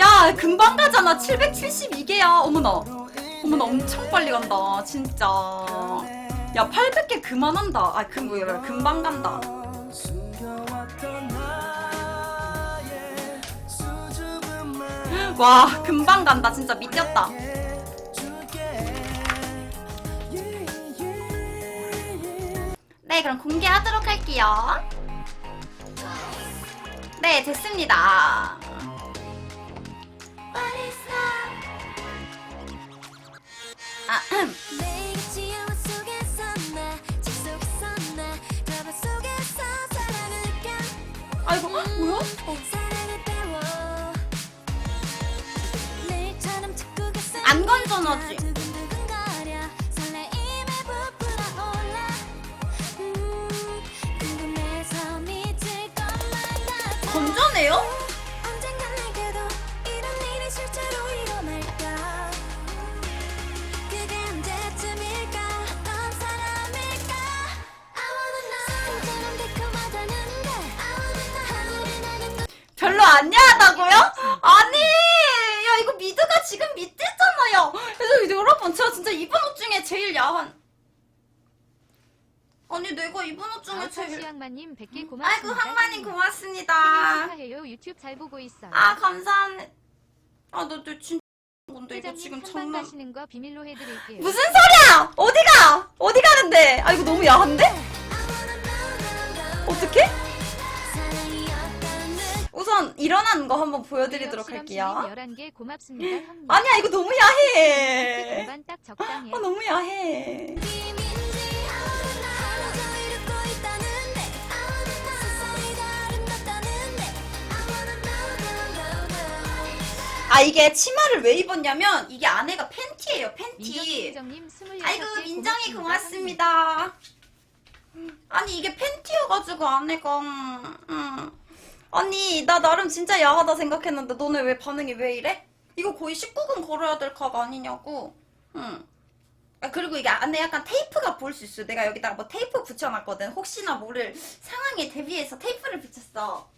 야 금방 가잖아. 772개야. 어머나. 어머나 엄청 빨리 간다. 진짜. 야 800개 그만한다. 아그 뭐야 금방 간다. 와 금방 간다. 진짜 미쳤다. 네 그럼 공개하도록 할게요 네 됐습니다. 아, 매일 지하와 속에서 나직 너 별로 안 야하다고요? 아니, 야 이거 미드가 지금 밑에잖아요. 그래서 이제 여러분 제가 진짜 입은 옷 중에 제일 야한. 아니 내가 입은 옷 중에 제일. 시양마님 100개 아이고 고맙습니다. 항마님 생일 고맙습니다. 축하해요. 유튜브 잘 보고 있어요. 아 감사합니다. 아너 너 진짜 뭔데 이거 지금 장난. 가시는 거 비밀로 해드릴게요. 무슨 소리야? 어디가? 어디 가는데? 아 이거 너무 야한데? 어떻게? 우선 일어나는 거 한번 보여드리도록 할게요. 11개 고맙습니다. 아니야 이거 너무 야해. 아 너무 야해. 아 이게 치마를 왜 입었냐면 이게 안에가 팬티예요 팬티. 민정님 26개 아이고 민정이 고맙습니다. 아니 이게 팬티여가지고 안에가 음. 아니 나 나름 진짜 야하다 생각했는데 너네 왜 반응이 왜 이래? 이거 거의 19금 걸어야 될 각 아니냐고. 응. 아, 그리고 이게 안에 약간 테이프가 보일 수 있어 내가 여기다가 뭐 테이프 붙여놨거든. 혹시나 모를 상황에 대비해서 테이프를 붙였어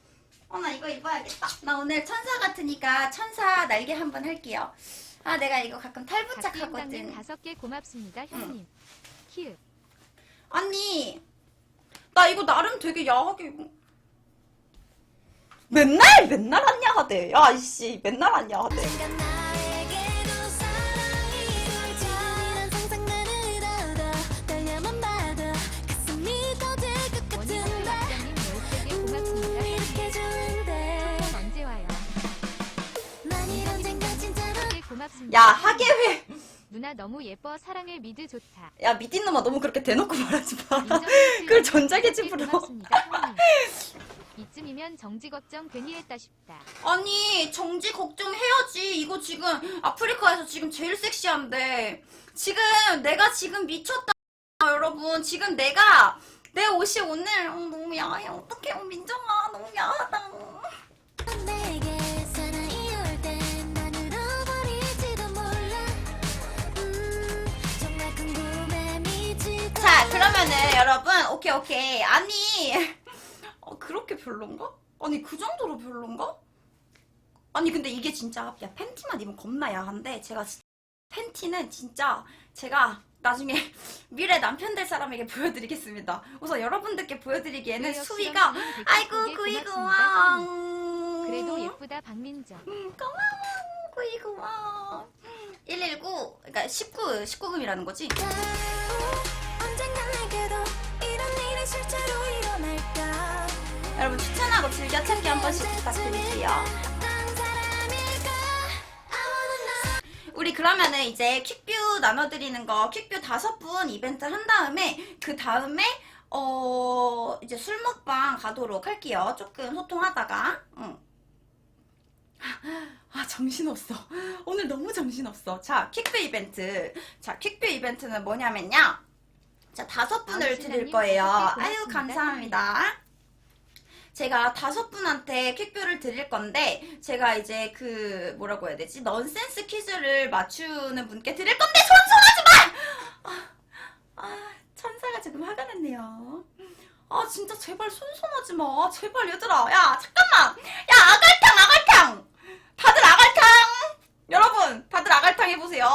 어, 나 이거 입어야겠다. 나 오늘 천사 같으니까 천사 날개 한번 할게요. 아, 내가 이거 가끔 박기임당님 탈부착 하거든. 5개 고맙습니다. 형님. 키읔. 아니, 나 이거 나름 되게 야하게 입은. 맨날, 맨날 안 야하대. 야, 이씨, 맨날 안 야하대. 언젠간 나 진짜로 10개 고맙습니다. 야, 왜. 누나 너무 예뻐 사랑해 미드 좋다. 야, 미딘 놈아 너무 그렇게 대놓고 말하지 마. 그걸 7개 전자기집으로. 고맙습니다. 형님. 이쯤이면 정지 걱정 괜히 했다 싶다. 아니 정지 걱정해야지 이거 지금 아프리카에서 지금 제일 섹시한데 지금 내가 지금 미쳤다 여러분 지금 내가 내 옷이 오늘 어, 너무 야해 어떡해 어, 민정아 너무 야하다 그러면은 여러분 오케이 오케이 아니 어, 그렇게 별론가? 아니 그 정도로 별론가? 아니 근데 이게 진짜 야 팬티만 입으면 겁나 야한데 제가 진- 팬티는 진짜 제가 나중에 미래 남편 될 사람에게 보여드리겠습니다. 우선 여러분들께 보여드리기에는 그래요, 수위가 수영님 100개 아이고 고맙습니다, 구이 형님. 고마워. 그래도 예쁘다 박민정. 음, 고마워 구이 고마워. 119 그러니까 19 19금이라는 거지. 언젠간 내게도 이런 일이 실제로 일어날까 여러분 추천하고 즐겨찾기 한 번씩 부탁드릴게요. 어떤 사람일까 I wanna know 우리 그러면은 이제 퀵뷰 나눠드리는 거 퀵뷰 다섯 분 이벤트 한 다음에 그 다음에 어 이제 술 먹방 가도록 할게요. 조금 소통하다가 응. 아 정신없어. 오늘 너무 정신없어. 자 퀵뷰 이벤트. 자 퀵뷰 이벤트는 뭐냐면요. 자 다섯 분을 드릴 거예요. 아유. 감사합니다. 제가 다섯 분한테 퀵뷰를 드릴 건데 제가 이제 그 뭐라고 해야 되지 넌센스 퀴즈를 맞추는 분께 드릴 건데 손 손하지 마! 아, 아 천사가 조금 화가 났네요. 아 진짜 제발 손손하지 마 제발 얘들아 야 잠깐만 야 아갈탕 아갈탕 다들 아갈탕 여러분 다들 아갈탕 해보세요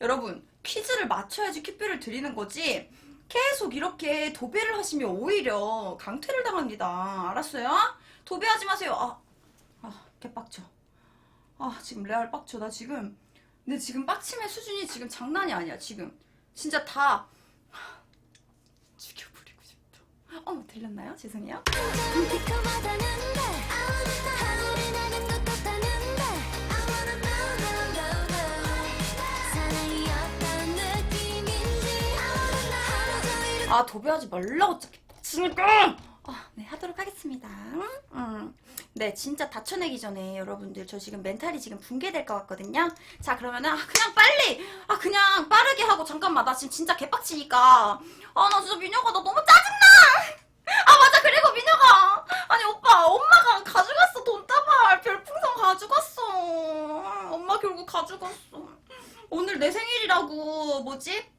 여러분 퀴즈를 맞춰야지 퀴즈를 드리는 거지? 계속 이렇게 도배를 하시면 오히려 강퇴를 당합니다. 알았어요? 도배하지 마세요. 아, 아 개빡쳐. 아 지금 레알 빡쳐. 나 지금 근데 지금 빡침의 수준이 지금 장난이 아니야 지금. 진짜 다 죽여버리고 싶다. 어머 들렸나요? 죄송해요 아 도배하지 말라고 진짜 아, 네 하도록 하겠습니다. 음. 네 진짜 다쳐내기 전에 여러분들 저 지금 멘탈이 지금 붕괴될 것 같거든요. 자 그러면은 아, 그냥 빨리! 아 그냥 빠르게 하고 잠깐만 나 지금 진짜 개빡치니까. 아 나 진짜 민혁아 나 너무 짜증나! 아 맞아 그리고 민혁아! 아니 오빠 엄마가 가져갔어 돈다발. 별풍선 가져갔어. 엄마 결국 가져갔어. 오늘 내 생일이라고 뭐지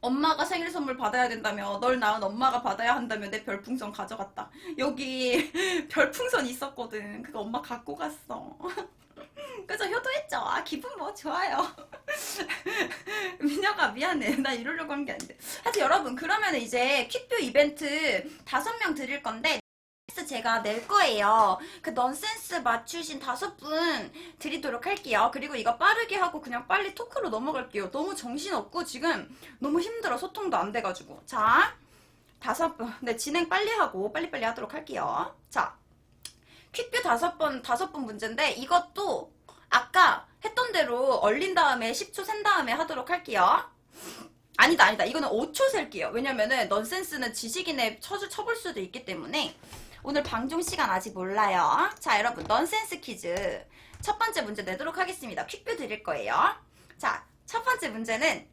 엄마가 생일 선물 받아야 된다며 널 낳은 엄마가 받아야 한다며 내 별풍선 가져갔다. 여기 별풍선 있었거든. 그거 엄마 갖고 갔어. 그래서 효도했죠. 아 기분 뭐 좋아요. 민혁아 미안해. 나 이러려고 한 게 아닌데. 하여튼 여러분 그러면 이제 퀵뷰 이벤트 다섯 명 드릴 건데 제가 낼 거예요. 그 넌센스 맞추신 다섯 분 드리도록 할게요. 그리고 이거 빠르게 하고 그냥 빨리 토크로 넘어갈게요. 너무 정신없고 지금 너무 힘들어. 소통도 안 돼가지고. 자 다섯 분 네 진행 빨리 하고 빨리빨리 하도록 할게요. 자 퀵뷰 다섯 번 다섯 번 문제인데 이것도 아까 했던 대로 얼린 다음에 10초 센 다음에 하도록 할게요. 아니다 아니다. 이거는 5초 셀게요. 왜냐면은 넌센스는 지식인에 쳐, 쳐볼 수도 있기 때문에 오늘 방송 시간 아직 몰라요. 자 여러분 넌센스 퀴즈. 첫 번째 문제 내도록 하겠습니다. 퀵뷰 드릴 거예요. 자 첫 번째 문제는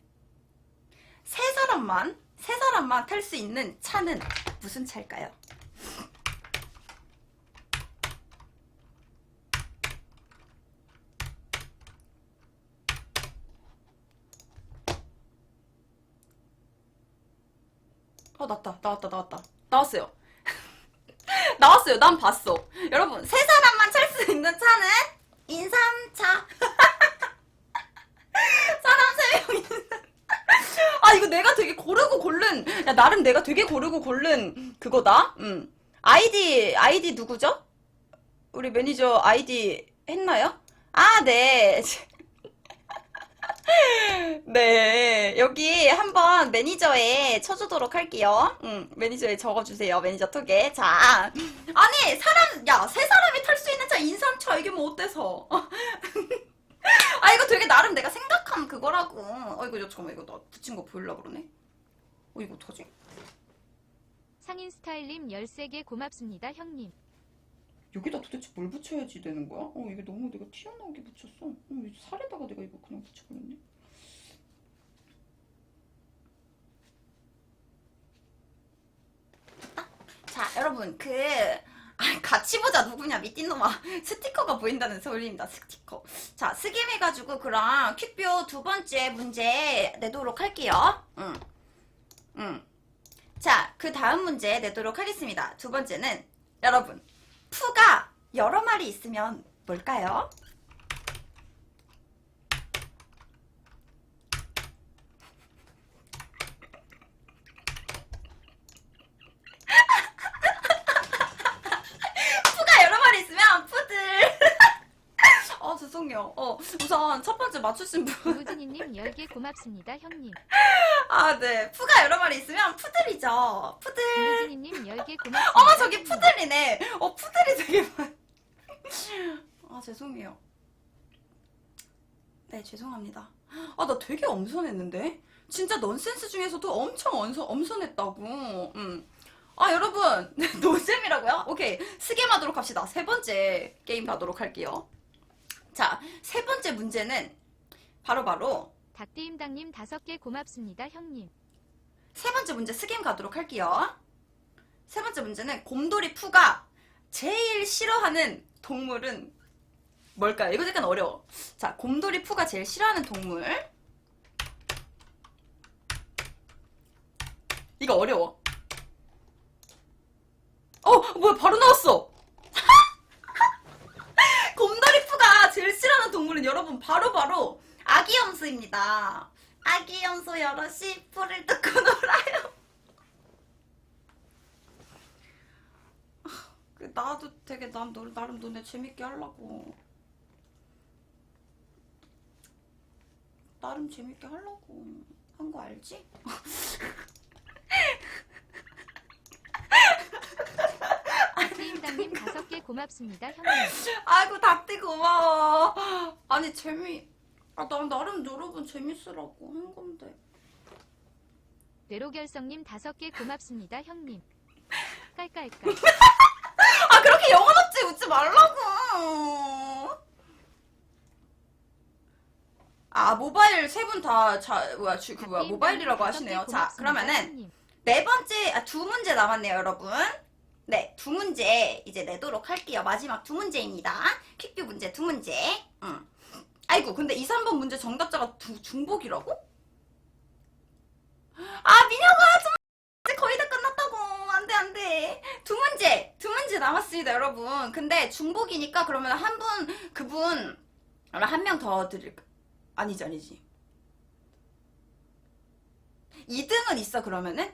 세 사람만 세 사람만 탈 수 있는 차는 무슨 차일까요? 어 나왔다. 나왔다. 나왔다. 나왔어요 나왔어요. 난 봤어. 여러분 세 사람만 탈수 있는 차는 인삼차. 사람 세 명 있는. 아 이거 내가 되게 고르고 고른. 야 나름 내가 되게 고르고 고른 그거다. 음 아이디 아이디 누구죠? 우리 매니저 아이디 했나요? 아 네 네, 여기 한번 매니저에 쳐주도록 할게요. 응, 매니저에 적어주세요. 매니저 톡에. 자, 아니, 사람, 야, 세 사람이 탈 수 있는 차 인삼차, 이게 뭐 어때서? 아, 이거 되게 나름 내가 생각한 그거라고. 어, 이거, 잠깐만, 이거 나 붙인 거 보일라 그러네? 어, 이거 어떡하지? 상인 스타일님 13개 고맙습니다 형님. 여기다 도대체 뭘 붙여야지 되는 거야? 어, 이게 너무 내가 튀어나오게 붙였어. 어, 이 살에다가 내가 이거 그냥 붙여버렸네. 자, 여러분, 그, 아, 같이 보자, 누구냐, 미친놈아. 스티커가 보인다는 소리입니다, 스티커. 자, 스김해가지고, 그럼, 퀵뷰 두 번째 문제 내도록 할게요. 응. 응. 자, 그 다음 문제 내도록 하겠습니다. 두 번째는, 여러분, 푸가 여러 마리 있으면 뭘까요? 푸가 여러 마리 있으면 푸들. 어 죄송해요. 어 우선 첫 번째 맞추신 분. 우진이님 10개 고맙습니다 형님. 아 네. 푸가 여러 마리 있으면 푸들이죠. 푸들. 우진이님 10개 고맙습니다. 어머 저기. 푸들이네. 어 푸들이 되게 많. 아 죄송해요. 네 죄송합니다. 아 나 되게 엄선했는데. 진짜 넌센스 중에서도 엄청 엄선, 엄선했다고. 음. 아 여러분 노잼이라고요? 오케이 스겜하도록 합시다. 세 번째 게임 가도록 할게요. 자 세 번째 문제는 바로바로 닭띠임당님 5개 고맙습니다 형님. 세 번째 문제 스겜 가도록 할게요. 세 번째 문제는 곰돌이 푸가 제일 싫어하는 동물은 뭘까요? 이거 약간 어려워. 자, 곰돌이 푸가 제일 싫어하는 동물. 이거 어려워. 뭐야 바로 나왔어. 곰돌이 푸가 제일 싫어하는 동물은 여러분 바로바로 아기 염소입니다. 아기 염소 여럿이 풀을 뜯고 놀아요. 그 나도 되게 난 너, 나름 너네 재밌게 하려고. 나름 재밌게 하려고 한 거 알지? 트임당님 다섯 개 고맙습니다 형님. 아이고 닭띠 고마워. 아니 재미. 아, 난 나름 여러분 재밌으라고 한 건데. 뇌로결성님 다섯 개 고맙습니다 형님. 깔깔깔. 아 그렇게 영혼 없지 웃지 말라고. 아 모바일 세 분 다 자 뭐야 주, 그 뭐야 모바일이라고 하시네요. 자 그러면은 네 번째 아, 두 문제 남았네요 여러분. 네 두 문제 이제 내도록 할게요. 마지막 두 문제입니다. 퀵뷰 문제 두 문제. 응. 아이고 근데 2, 3번 문제 정답자가 두, 중복이라고? 아 민혁아 좀 거의 다 끝났다고 안돼 안돼 두 문제 두 문제 남았습니다 여러분 근데 중복이니까 그러면 한 분 그분 한 명 더 드릴까 아니지 아니지 2등은 있어 그러면은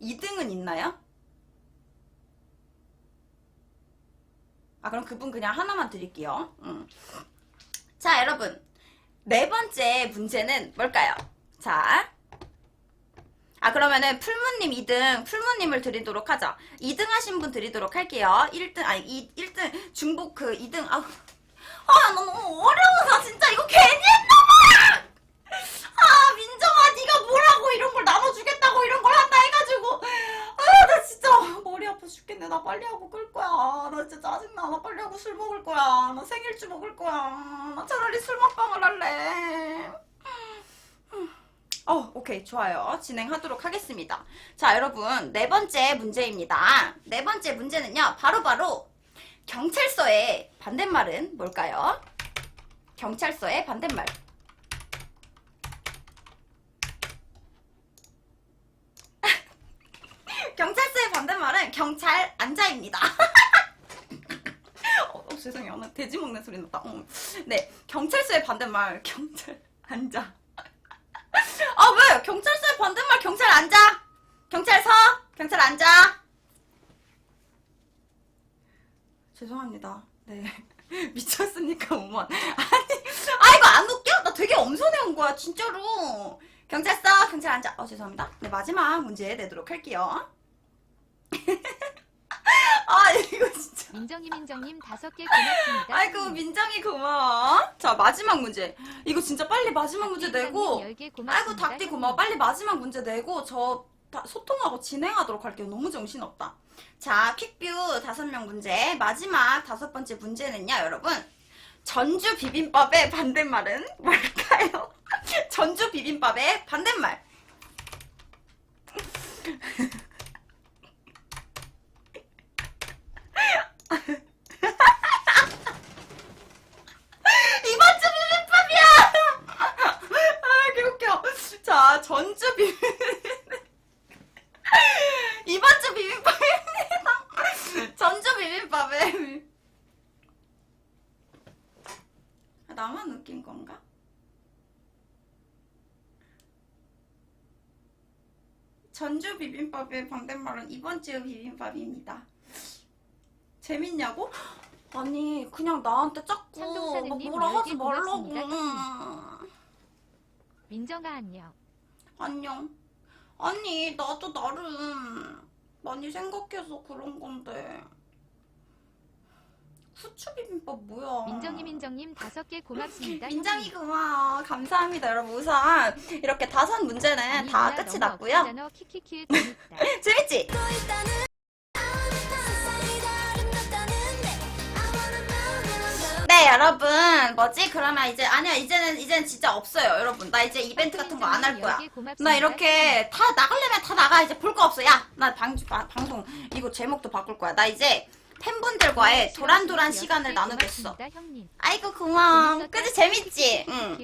2등은 있나요? 아 그럼 그분 그냥 하나만 드릴게요 음. 자 여러분. 네 번째 문제는 뭘까요? 자. 아 그러면은 풀무님 2등 풀무님을 드리도록 하자 2등 하신 분 드리도록 할게요. 1등 아니 이 1등 중복 그 2등. 아우. 아 너무 어려워 나 진짜 이거 괜히 했나봐 아 민정아 네가 뭐라고 이런 걸 나눠주겠다고 이런 걸 한다 해가지고 아 나 진짜 머리 아파 죽겠네 나 빨리 하고 끌 거야 나 진짜 짜증나 나 빨리 하고 술 먹을 거야 나 생일주 먹을 거야 나 차라리 술 먹방을 할래 어, 오케이. 좋아요. 진행하도록 하겠습니다. 자, 여러분. 네 번째 문제입니다. 네 번째 문제는요. 바로바로 경찰서의 반대말은 뭘까요? 경찰서의 반대말. 경찰서의 반대말은 경찰 안자입니다. 어, 어, 죄송해요. 나 돼지 먹는 소리 났다. 어. 네, 경찰서의 반대말 경찰 앉아. 아 왜? 경찰서의 반대말 경찰 앉아. 경찰 서. 경찰 앉아. 죄송합니다. 네. 미쳤으니까 오만. 아니, 아 이거 안 웃겨? 나 되게 엄선해 온 거야 진짜로. 경찰 서. 경찰 앉아. 어 죄송합니다. 네 마지막 문제 내도록 할게요. 아 이거 진짜. 민정이 민정님 다섯 개 고맙습니다. 아이고. 민정이 고마워. 자 마지막 문제. 이거 진짜 빨리 마지막 문제 내고. 아이고 닭띠. 고마워. 빨리 마지막 문제 내고 저 다- 소통하고 진행하도록 할게요. 너무 정신없다. 자 퀵뷰 다섯 명 문제 마지막 다섯 번째 문제는요 여러분 전주 비빔밥의 반대말은 뭘까요? 전주 비빔밥의 반대말 이번 주 비빔밥이야! 아, 개웃겨. 자, 전주 비빔. 이번 주 비빔밥입니다. 전주 비빔밥에. 아, 나만 웃긴 건가? 전주 비빔밥의 반대말은 이번 주 비빔밥입니다. 재밌냐고? 아니 그냥 나한테 자꾸 막 뭐라 하지 말라고 고맙습니다, 민정아 안녕. 안녕 아니 나도 나름 많이 생각해서 그런 건데 후추 비빔밥 뭐야 민정이 민정님 다섯 개 고맙습니다. 민정이. 고마워 감사합니다 여러분 우선 이렇게 다섯 문제는 다 끝이 났고요 재밌다. 재밌지? 여러분. 뭐지? 그러면 이제 아니야 이제는 이제는 진짜 없어요 여러분. 나 이제 이벤트 같은 거 안 할 거야. 나 이렇게 다 나가려면 다 나가. 이제 볼 거 없어. 야나 방송 이거 제목도 바꿀 거야. 나 이제 팬분들과의 도란도란 시간을 나누겠어. 아이고 고마워. 그지? 재밌지? 응.